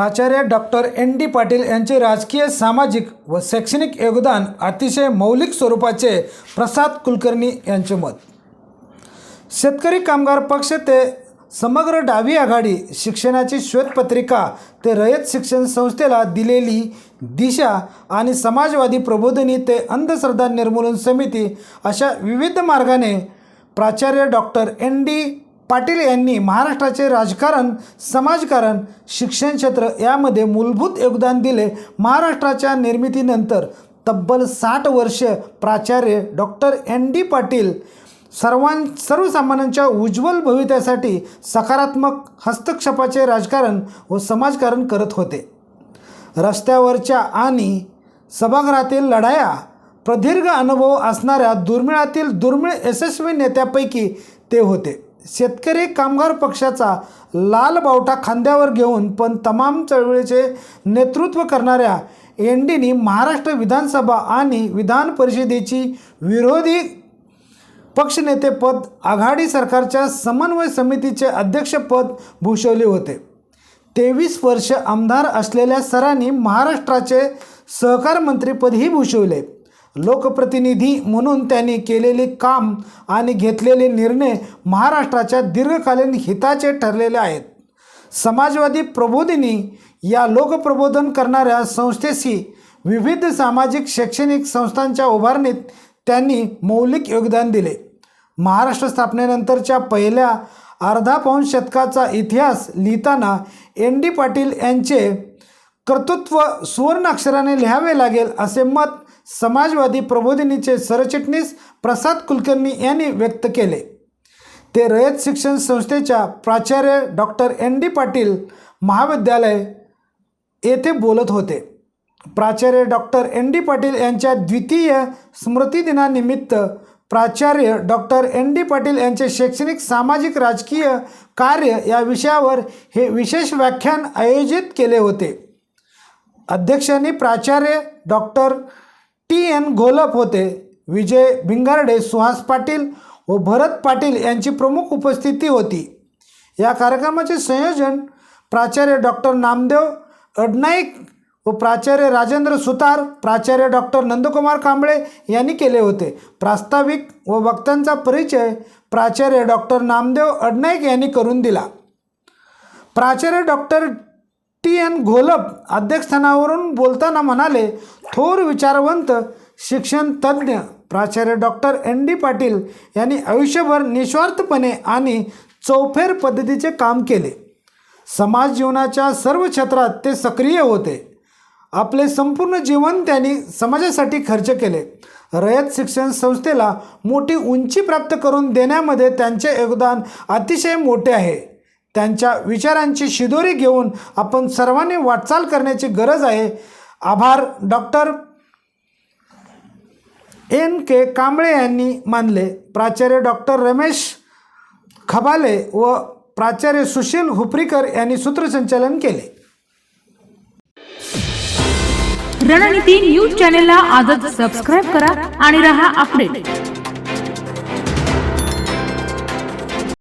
प्राचार्य doctor N D Patil यांचे राजकीय सामाजिक व शैक्षणिक योगदान अतिशय मौलिक स्वरूपाचे प्रसाद कुलकर्णी यांचे मत. शेतकरी कामगार पक्ष ते समग्र डावी आघाडी शिक्षणाची श्वेतपत्रिका ते रयत शिक्षण संस्थेला दिलेली दिशा आणि समाजवादी प्रबोधिनी ते अंधश्रद्धा निर्मूलन समिती अशा विविध मार्गाने प्राचार्य डॉक्टर एन डी पाटील यांनी महाराष्ट्राचे राजकारण समाजकारण शिक्षण क्षेत्र यामध्ये मूलभूत योगदान दिले. महाराष्ट्राच्या निर्मितीनंतर तब्बल साठ वर्ष प्राचार्य डॉक्टर एन. डी. पाटील सर्वां सर्वसामान्यांच्या उज्ज्वल भवित्यासाठी सकारात्मक हस्तक्षेपाचे राजकारण व समाजकारण करत होते. रस्त्यावरच्या आणि सभागृहातील लढाया प्रदीर्घ अनुभव असणाऱ्या दुर्मिळातील दुर्मिळ यशस्वी नेत्यापैकी ते होते. शेतकरी कामगार पक्षाचा लाल बावटा खांद्यावर घेऊन पण तमाम चळवळीचे नेतृत्व करणाऱ्या एन डीनी महाराष्ट्र विधानसभा आणि विधान परिषदेची विरोधी पक्षनेतेपद आघाडी सरकारच्या समन्वय समितीचे अध्यक्षपद भूषवले होते. तेवीस वर्ष आमदार असलेल्या सरांनी महाराष्ट्राचे सहकार मंत्रीपदही भूषवले. लोकप्रतिनिधी म्हणून त्यांनी केलेले काम आणि घेतलेले निर्णय महाराष्ट्राच्या दीर्घकालीन हिताचे ठरलेले आहेत. समाजवादी प्रबोधिनी या लोकप्रबोधन करणाऱ्या संस्थेशी विविध सामाजिक शैक्षणिक संस्थांच्या उभारणीत त्यांनी मौलिक योगदान दिले. महाराष्ट्र स्थापनेनंतरच्या पहिल्या अर्धा पाऊण शतकाचा इतिहास लिहिताना एन डी पाटील यांचे कर्तृत्व सुवर्णाक्षराने लिहावे लागेल असे मत समाजवादी प्रबोधिनीचे सरचिटणीस प्रसाद कुलकर्णी यांनी व्यक्त केले. ते रयत शिक्षण संस्थेच्या प्राचार्य डॉक्टर एन डी पाटील महाविद्यालय येथे बोलत होते. प्राचार्य डॉक्टर एन डी पाटील यांच्या द्वितीय स्मृतिदिनानिमित्त प्राचार्य डॉक्टर एन डी पाटील यांचे शैक्षणिक सामाजिक राजकीय कार्य या विषयावर हे विशेष व्याख्यान आयोजित केले होते. अध्यक्षांनी प्राचार्य डॉक्टर टी एन घोलप होते. विजय भिंगारडे सुहास पाटील व भरत पाटील यांची प्रमुख उपस्थिती होती. या कार्यक्रमाचे संयोजन प्राचार्य डॉक्टर नामदेव अडनाईक व प्राचार्य राजेंद्र सुतार प्राचार्य डॉक्टर नंदकुमार कांबळे यांनी केले होते. प्रास्ताविक व वक्त्यांचा परिचय प्राचार्य डॉक्टर नामदेव अडनाईक यांनी करून दिला. प्राचार्य डॉक्टर टी एन घोलप अध्यक्षस्थानावरून बोलताना म्हणाले थोर विचारवंत शिक्षण तज्ज्ञ प्राचार्य डॉक्टर एन डी पाटील यांनी आयुष्यभर निस्वार्थपणे आणि चौफेर पद्धतीचे काम केले. समाज जीवनाच्या सर्व क्षेत्रात ते सक्रिय होते. आपले संपूर्ण जीवन त्यांनी समाजासाठी खर्च केले. रयत शिक्षण संस्थेला मोठी उंची प्राप्त करून देण्यामध्ये त्यांचे योगदान अतिशय मोठे आहे. त्यांच्या विचारांची शिदोरी घेऊन आपण सर्वांनी वाटचाल करण्याची गरज आहे. आभार डॉक्टर एन के कांबळे यांनी मानले. प्राचार्य डॉक्टर रमेश खबाले व प्राचार्य सुशील हुपरीकर यांनी सूत्रसंचालन केले. रणनीती न्यूज चॅनेलला आजच सबस्क्राईब करा आणि रहा अपडेट